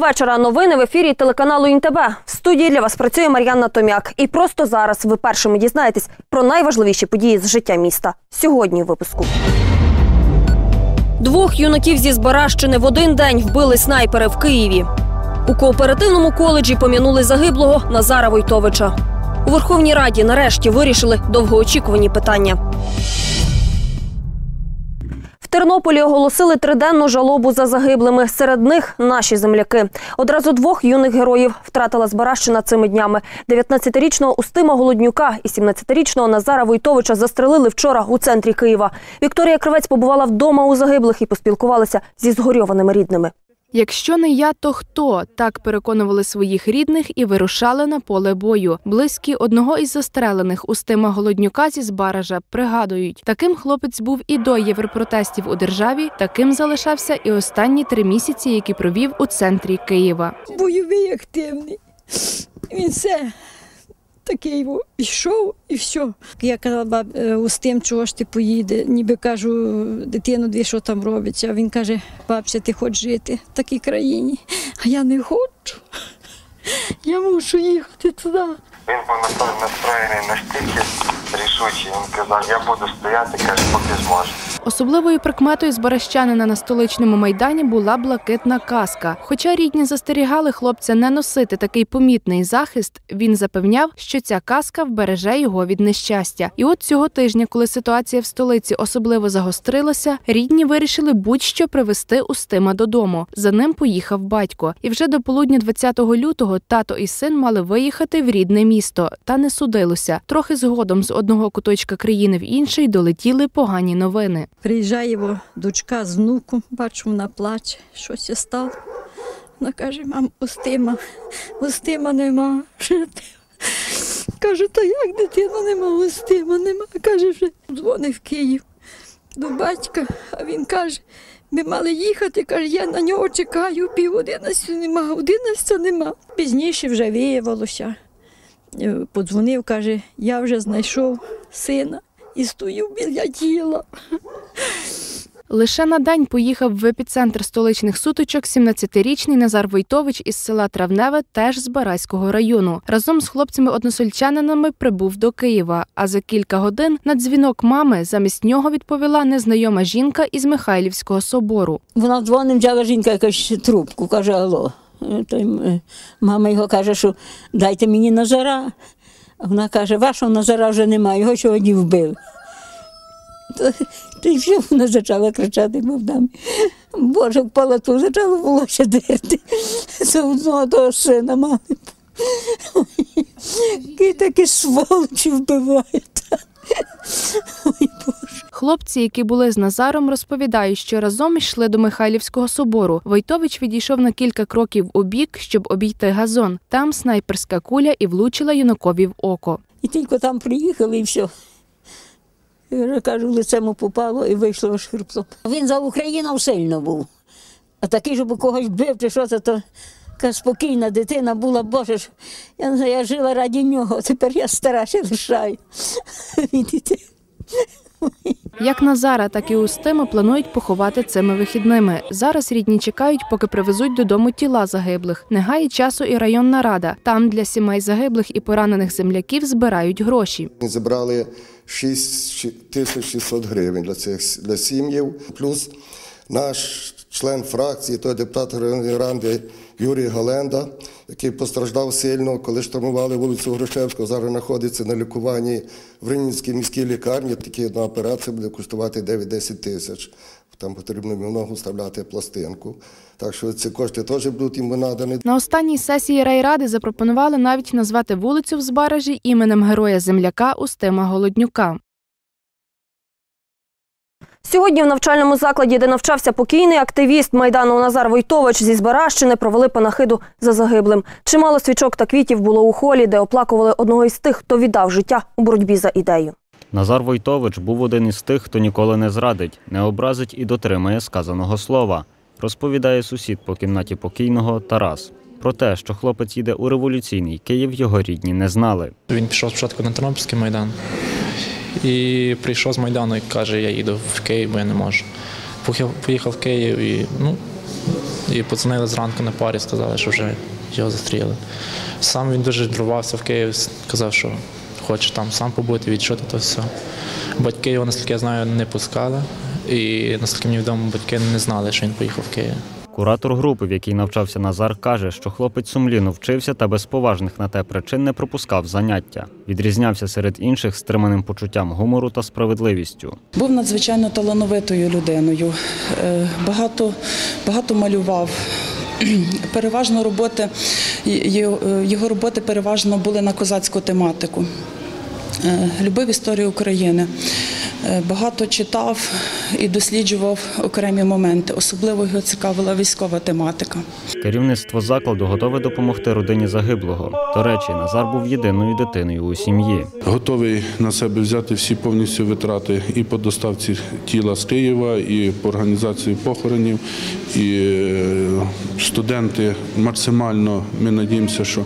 Вечора. Новини в ефірі телеканалу ІНТБ. В студії для вас працює Мар'яна Томяк. І просто зараз ви першими дізнаєтесь про найважливіші події з життя міста. Сьогодні у випуску. Двох юнаків зі Збаращини в один день вбили снайпери в Києві. У кооперативному коледжі пом'янули загиблого Назара Войтовича. У Верховній Раді нарешті вирішили довгоочікувані питання. Тернополі оголосили триденну жалобу за загиблими. Серед них наші земляки. Одразу двох юних героїв втратила Збаращина цими днями. 19-річного Устима Голоднюка і 17-річного Назара Войтовича застрелили вчора у центрі Києва. Вікторія Кривець побувала вдома у загиблих і поспілкувалася зі згорьованими рідними. Якщо не я, то хто так переконували своїх рідних і вирушали на поле бою. Близькі одного із застрелених Устима Голоднюка зі Збаража пригадують, таким хлопець був і до європротестів у державі, таким залишався і останні три місяці, які провів у центрі Києва. бойовий активний. Він все такий йшов і все. Я казала, баб, е, Устим, чого ж ти поїде? Ніби кажу, дитину, дві що там робиться. А він каже, бабця, ти хочеш жити в такій країні, а я не хочу. Я мушу їхати туди. Він був настроєний настільки рішучий. Він казав, я буду стояти, каже, поки зможу. Особливою прикметою збаращанина на столичному майдані була блакитна каска. Хоча рідні застерігали хлопця не носити такий помітний захист, він запевняв, що ця каска вбереже його від нещастя. І от цього тижня, коли ситуація в столиці особливо загострилася, рідні вирішили будь-що привезти Устима додому. За ним поїхав батько. І вже до полудня 20 лютого тато і син мали виїхати в рідне місто. Та не судилося. Трохи згодом з одного куточка країни в інший долетіли погані новини. Приїжджає його дочка з внуком, бачу, вона плаче, щось стало. Вона каже, мам, Устима, Устима нема. Кажу, та як дитина нема, Устима нема. Каже, вже дзвонив в Київ до батька, а він каже, ми мали їхати, каже, я на нього чекаю, пів одинадцятої нема, одинадцята нема. Пізніше вже виявилося. Е, Подзвонив, каже, я вже знайшов сина і стою біля тіла. Лише на день поїхав в епіцентр столичних сутичок 17-річний Назар Войтович із села Травневе, теж з Бараського району. Разом з хлопцями-односельчанинами прибув до Києва. А за кілька годин на дзвінок мами замість нього відповіла незнайома жінка із Михайлівського собору. Вона дзвонить, взяла жінка якусь трубку, каже, алло. Е, То й, е, мама його каже, що дайте мені Назара. Вона каже, вашого Назара вже немає, його сьогодні вбили. Ти то вона почала кричати мовдами. Боже, в палату почала волосся дерти. Це одного того сина мали. Які такі сволочі вбивають. Ой, Боже. Хлопці, які були з Назаром, розповідають, що разом йшли до Михайлівського собору. Войтович відійшов на кілька кроків у бік, щоб обійти газон. Там снайперська куля і влучила юнакові в око. І тільки там приїхали і все. Я кажу, лицем попало і вийшло аж хребтом. Він за Україну сильно був. А такий, щоб когось бив, чи що це, то така спокійна дитина була, Боже ж, я, я жила раді нього, тепер я стара ще лишаю. Як Назара, так і Устима планують поховати цими вихідними. Зараз рідні чекають, поки привезуть додому тіла загиблих. Не гає часу і районна рада. Там для сімей загиблих і поранених земляків збирають гроші. Зібрали 6 тисяч 600 гривень для цих для сім'їв. Плюс наш член фракції, той депутат ради Юрій Галенда, який постраждав сильно, коли штурмували вулицю Грушевського, зараз знаходиться на лікуванні в Рівненській міській лікарні. Тільки одна операція буде коштувати 9-10 тисяч. Там потрібно в ногу вставляти пластинку. Так що ці кошти теж будуть йому надані. На останній сесії райради запропонували навіть назвати вулицю в Збаражі іменем героя земляка Устима Голоднюка. Сьогодні в навчальному закладі, де навчався покійний активіст Майдану Назар Войтович зі Збаращини, провели панахиду за загиблим. Чимало свічок та квітів було у холі, де оплакували одного із тих, хто віддав життя у боротьбі за ідею. Назар Войтович був один із тих, хто ніколи не зрадить, не образить і дотримає сказаного слова, розповідає сусід по кімнаті покійного Тарас. Про те, що хлопець їде у революційний Київ, його рідні не знали. Він пішов спочатку на Тернопільський майдан і прийшов з Майдану і каже, я їду в Київ, бо я не можу. Поїхав, в Київ і ну, І подзвонили зранку на парі, сказали, що вже його застріли. Сам він дуже дровався в Київ, сказав, що хоче там сам побути, відчути то все. Батьки його, наскільки я знаю, не пускали. І наскільки мені відомо, батьки не знали, що він поїхав в Київ. Куратор групи, в якій навчався Назар, каже, що хлопець сумлінно вчився та без поважних на те причин не пропускав заняття. Відрізнявся серед інших стриманим почуттям гумору та справедливістю. Був надзвичайно талановитою людиною. Е, Багато, багато малював. Переважно роботи, його роботи переважно були на козацьку тематику. Е, Любив історію України. Е, Багато читав і досліджував окремі моменти. Особливо його цікавила військова тематика. Керівництво закладу готове допомогти родині загиблого. До речі, Назар був єдиною дитиною у сім'ї. Готовий на себе взяти всі повністю витрати і по доставці тіла з Києва, і по організації похоронів. І е, студенти максимально ми надіємося, що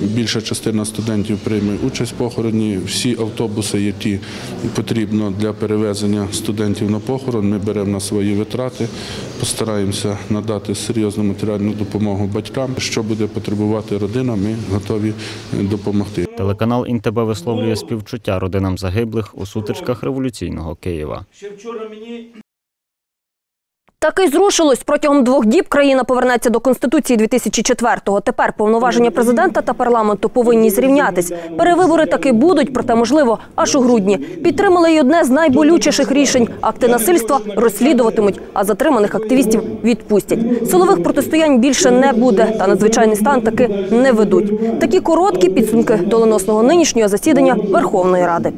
більша частина студентів прийме участь в похороні. Всі автобуси, які потрібно для перевезення студентів на похорон, ми беремо на свої витрати, постараємося надати серйозну матеріальну допомогу батькам. Що буде потребувати родина, ми готові е, допомогти. Телеканал «ІнТБ» висловлює співчуття родинам загиблих у сутичках революційного Києва. Таки зрушилось. Протягом двох діб країна повернеться до Конституції 2004-го. Тепер повноваження президента та парламенту повинні зрівнятись. Перевибори таки будуть, проте, можливо, аж у грудні. Підтримали й одне з найболючіших рішень. Акти насильства розслідуватимуть, а затриманих активістів відпустять. Силових протистоянь більше не буде, та надзвичайний стан таки не ведуть. Такі короткі підсумки доленосного нинішнього засідання Верховної Ради.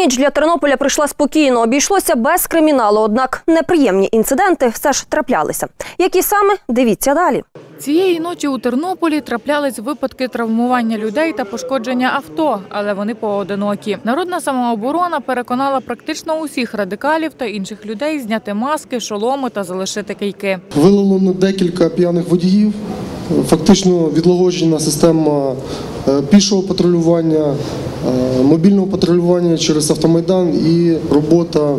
Ніч для Тернополя прийшла спокійно, обійшлося без криміналу. Однак неприємні інциденти все ж траплялися. Які саме дивіться далі. Цієї ночі у Тернополі траплялись випадки травмування людей та пошкодження авто, але вони поодинокі. Народна самооборона переконала практично усіх радикалів та інших людей зняти маски, шоломи та залишити кийки. Виловлено декілька п'яних водіїв. Фактично відлагоджена система е, пішого патрулювання, е, мобільного патрулювання через автомайдан і робота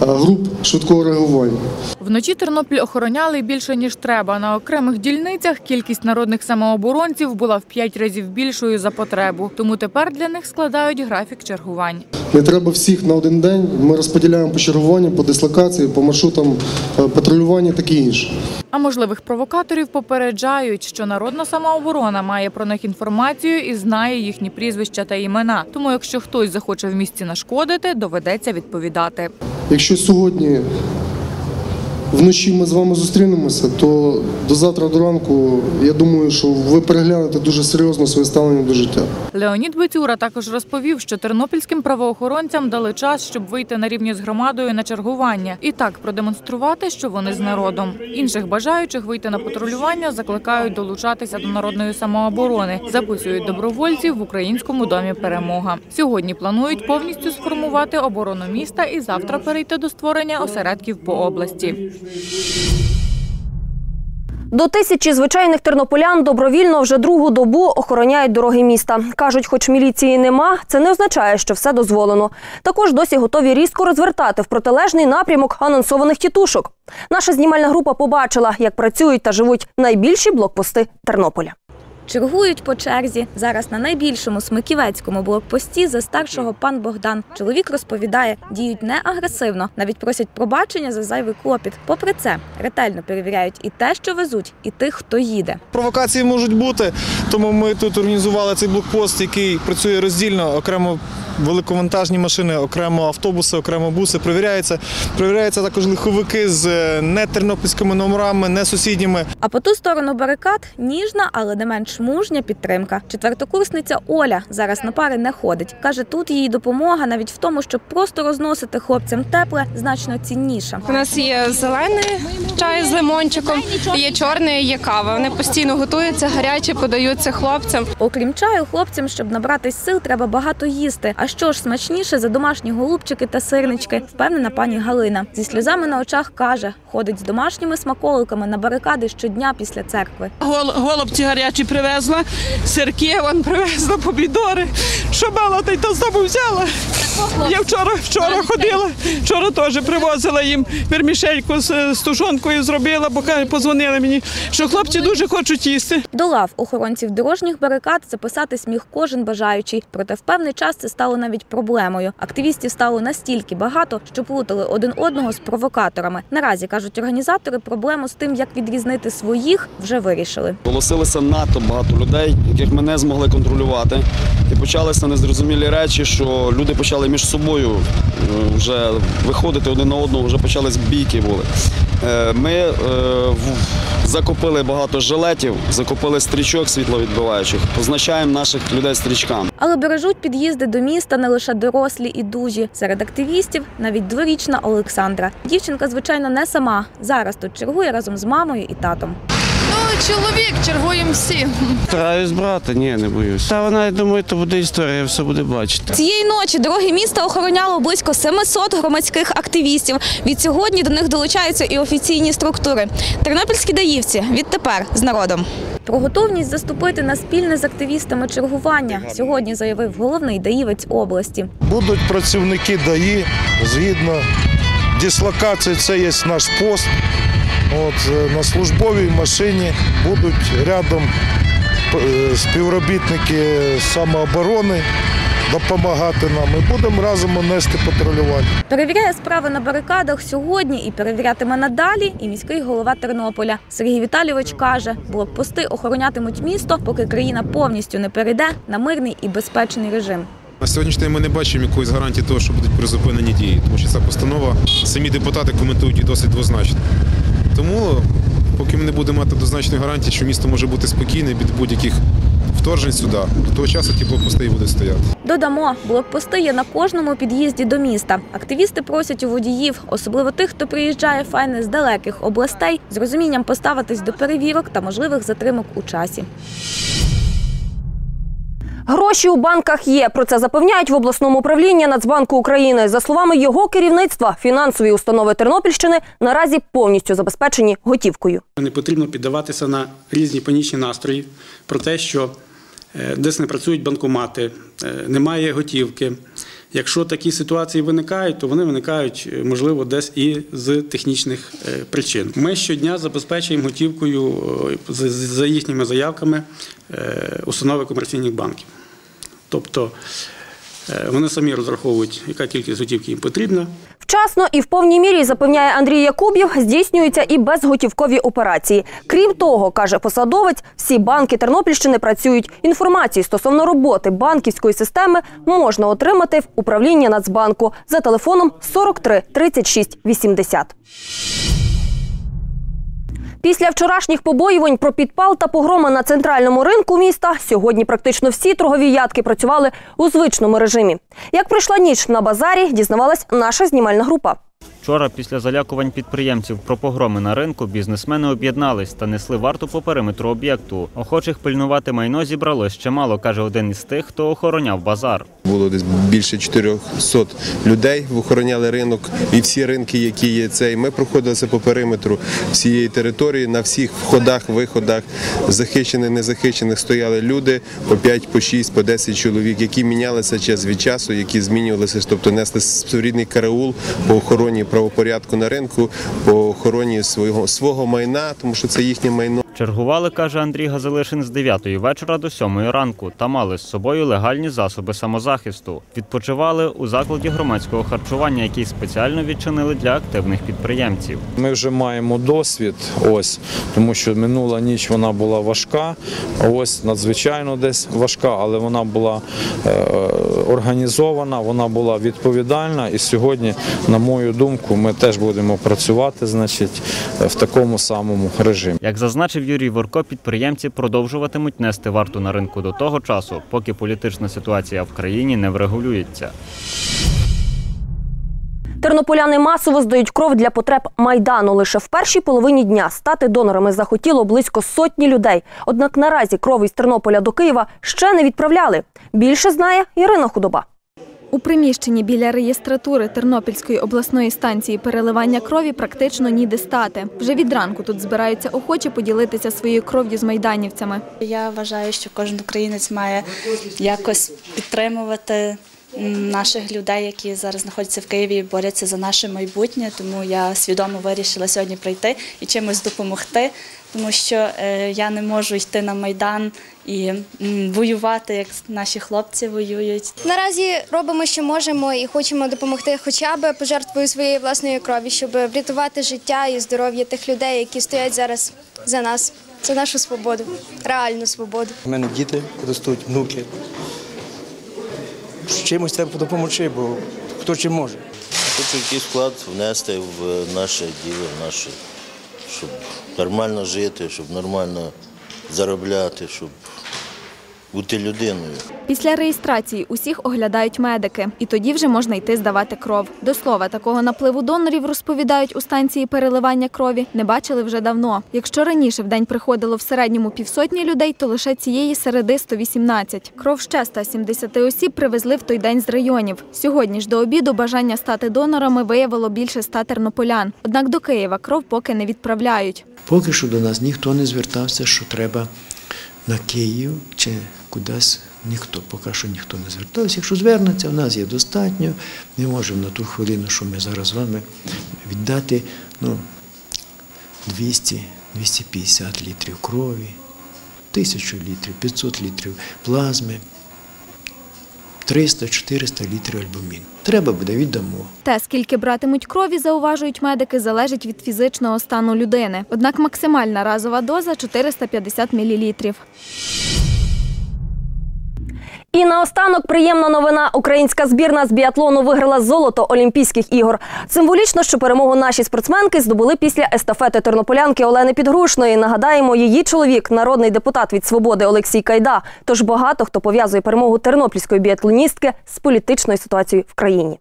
груп швидкого реагування. Вночі Тернопіль охороняли більше ніж треба. На окремих дільницях кількість народних самооборонців була в п'ять разів більшою за потребу. Тому тепер для них складають графік чергувань. Не треба всіх на один день. Ми розподіляємо по чергуванню, по дислокації, по маршрутам е, патрулювання, таке інше. А можливих провокаторів попереджають, що народна самооборона має про них інформацію і знає їхні прізвища та імена. Тому, якщо хтось захоче в місті нашкодити, доведеться відповідати. Якщо сьогодні вночі ми з вами зустрінемося, то до завтра до ранку я думаю, що ви переглянете дуже серйозно своє ставлення до життя. Леонід Бецюра також розповів, що тернопільським правоохоронцям дали час, щоб вийти на рівні з громадою на чергування і так продемонструвати, що вони з народом. Інших бажаючих вийти на патрулювання закликають долучатися до народної самооборони. Записують добровольців в українському домі Перемога. Сьогодні планують повністю сформувати оборону міста і завтра перейти до створення осередків по області. До тисячі звичайних тернополян добровільно вже другу добу охороняють дороги міста. Кажуть, хоч міліції нема, це не означає, що все дозволено. Також досі готові різко розвертати в протилежний напрямок анонсованих тітушок. Наша знімальна група побачила, як працюють та живуть найбільші блокпости Тернополя. Чергують по черзі. Зараз на найбільшому смиківецькому блокпості за старшого пан Богдан. Чоловік розповідає, діють не агресивно, навіть просять пробачення за зайвий клопіт. Попри це, ретельно перевіряють і те, що везуть, і тих, хто їде. Провокації можуть бути, тому ми тут організували цей блокпост, який працює роздільно, окремо великовантажні машини, окремо автобуси, окремо буси. Перевіряється. Перевіряються також лиховики з е, не тернопільськими номерами, не сусідніми. А по ту сторону барикад ніжна, але не менш мужня підтримка. Четвертокурсниця Оля зараз на пари не ходить. Каже, тут її допомога навіть в тому, щоб просто розносити хлопцям тепле, значно цінніша. У нас є зелений чай з лимончиком, є чорний, є кава. Вони постійно готуються, гарячі подаються хлопцям. Окрім чаю, хлопцям, щоб набратись сил, треба багато їсти. А що ж смачніше за домашні голубчики та сирнички, впевнена пані Галина. Зі сльозами на очах каже, ходить з домашніми смаколиками на барикади щодня після церкви. Гол- Голубці гарячі привезли. Привезла сирки, вон привезла помідори. Що мала, та й то з дому взяла. Я вчора, вчора ходила, вчора теж привозила їм вермішельку з, з тушонкою зробила, бо позвонили мені, що хлопці дуже хочуть їсти. До лав охоронців дорожніх барикад записатись міг кожен бажаючий. Проте в певний час це стало навіть проблемою. Активістів стало настільки багато, що плутали один одного з провокаторами. Наразі кажуть організатори, проблему з тим, як відрізнити своїх, вже вирішили. Голосилося надто багато людей, яких ми не змогли контролювати. І почалися незрозумілі речі, що люди почали між собою е, вже виходити один на одного, вже почались бійки були. Е, Ми е, закупили багато жилетів, закупили стрічок світловідбиваючих, позначаємо наших людей стрічками. Але бережуть під'їзди до міста не лише дорослі і дужі. Серед активістів навіть дворічна Олександра. Дівчинка, звичайно, не сама. Зараз тут чергує разом з мамою і татом. Ну, чоловік, чергуємо всі. Стараюсь брати, ні, не боюсь. Та вона, я думаю, то буде історія, все буде бачити. Цієї ночі дороги міста охороняло близько 700 громадських активістів. Від сьогодні до них долучаються і офіційні структури. Тернопільські даївці відтепер з народом. Про готовність заступити на спільне з активістами чергування сьогодні заявив головний даївець області. Будуть працівники ДАІ згідно дислокації, це є наш пост. От, е, на службовій машині будуть рядом е, співробітники самооборони допомагати нам. І будемо разом нести патрулювання. Перевіряє справи на барикадах сьогодні і перевірятиме надалі і міський голова Тернополя. Сергій Віталійович каже, блокпости охоронятимуть місто, поки країна повністю не перейде на мирний і безпечний режим. На сьогоднішній день ми не бачимо якоїсь гарантії того, що будуть призупинені дії, тому що ця постанова самі депутати коментують її досить двозначно. Тому, поки ми не будемо мати дозначної гарантії, що місто може бути спокійне від будь-яких вторжень сюди, до того часу ті блокпости і будуть стояти. Додамо, блокпости є на кожному під'їзді до міста. Активісти просять у водіїв, особливо тих, хто приїжджає файне з далеких областей, з розумінням поставитись до перевірок та можливих затримок у часі. Гроші у банках є. Про це запевняють в обласному управлінні Нацбанку України. За словами його керівництва, фінансові установи Тернопільщини наразі повністю забезпечені готівкою. Не потрібно піддаватися на різні панічні настрої про те, що е, десь не працюють банкомати, е, немає готівки. Якщо такі ситуації виникають, то вони виникають, е, можливо, десь і з технічних е, причин. Ми щодня забезпечуємо готівкою е, за- їхніми заявками установи комерційних банків. Тобто вони самі розраховують, яка кількість готівки їм потрібна. Вчасно і в повній мірі запевняє Андрій Якубів, здійснюються і безготівкові операції. Крім того, каже посадовець, всі банки Тернопільщини працюють. Інформації стосовно роботи банківської системи можна отримати в управлінні Нацбанку за телефоном 43 36 80. Після вчорашніх побоювань про підпал та погроми на центральному ринку міста сьогодні практично всі торгові ядки працювали у звичному режимі. Як пройшла ніч на базарі, дізнавалась наша знімальна група. Вчора, після залякувань підприємців про погроми на ринку, бізнесмени об'єднались та несли варту по периметру об'єкту. Охочих пильнувати майно зібралось чимало, каже один із тих, хто охороняв базар. Було десь більше 400 людей, охороняли ринок і всі ринки, які є цей. Ми проходилися по периметру всієї території. На всіх входах, виходах, захищених, незахищених стояли люди по 5, по 6, по 10 чоловік, які мінялися час від часу, які змінювалися, тобто несли своєрідний караул по охороні правопорядку на ринку, по охороні свого свого майна, тому що це їхнє майно. Чергували, каже Андрій Газелишин, з 9 вечора до 7 ранку та мали з собою легальні засоби самозахисту. Відпочивали у закладі громадського харчування, який спеціально відчинили для активних підприємців. Ми вже маємо досвід, ось тому що минула ніч вона була важка, ось надзвичайно десь важка, але вона була е, організована, вона була відповідальна. І сьогодні, на мою думку, ми теж будемо працювати, значить, в такому самому режимі. Як зазначив Юрій Ворко, підприємці продовжуватимуть нести варту на ринку до того часу, поки політична ситуація в країні не врегулюється. Тернополяни масово здають кров для потреб майдану. Лише в першій половині дня стати донорами захотіло близько сотні людей. Однак наразі кров із Тернополя до Києва ще не відправляли. Більше знає Ірина Худоба. У приміщенні біля реєстратури Тернопільської обласної станції переливання крові практично ніде стати. Вже від ранку тут збираються охочі поділитися своєю кров'ю з майданівцями. Я вважаю, що кожен українець має якось підтримувати наших людей, які зараз знаходяться в Києві і борються за наше майбутнє. Тому я свідомо вирішила сьогодні прийти і чимось допомогти, тому що е, я не можу йти на майдан і воювати, як наші хлопці воюють. Наразі робимо, що можемо, і хочемо допомогти хоча б пожертвою своєї власної крові, щоб врятувати життя і здоров'я тих людей, які стоять зараз за нас, за нашу свободу, реальну свободу. У мене діти ростуть, внуки. Чимось треба допомогти, бо хто чим може. Хочу якийсь вклад внести в наше діло, в наше, щоб нормально жити, щоб нормально заробляти, щоб бути людиною. Після реєстрації усіх оглядають медики, і тоді вже можна йти здавати кров. До слова, такого напливу донорів розповідають у станції переливання крові. Не бачили вже давно. Якщо раніше в день приходило в середньому півсотні людей, то лише цієї середи 118. Кров ще 170 осіб привезли в той день з районів. Сьогодні ж до обіду бажання стати донорами виявило більше ста тернополян. Однак до Києва кров поки не відправляють. Поки що до нас ніхто не звертався, що треба на Київ чи кудись. Ніхто, поки що ніхто не звертався. Якщо звернеться, в нас є достатньо. Ми можемо на ту хвилину, що ми зараз з вами віддати ну, 200-250 літрів крові, 1000 літрів, 500 літрів плазми, 300-400 літрів альбумін. Треба буде, віддамо. Те, скільки братимуть крові, зауважують медики, залежить від фізичного стану людини. Однак максимальна разова доза 450 мл. І наостанок приємна новина. Українська збірна з біатлону виграла золото Олімпійських ігор. Символічно, що перемогу наші спортсменки здобули після естафети тернополянки Олени Підгрушної. Нагадаємо, її чоловік, народний депутат від свободи Олексій Кайда. Тож багато хто пов'язує перемогу тернопільської біатлоністки з політичною ситуацією в країні.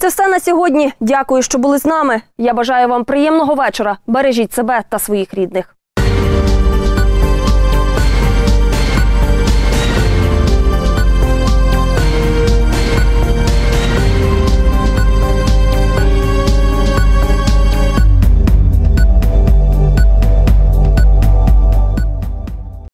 Це все на сьогодні. Дякую, що були з нами. Я бажаю вам приємного вечора. Бережіть себе та своїх рідних.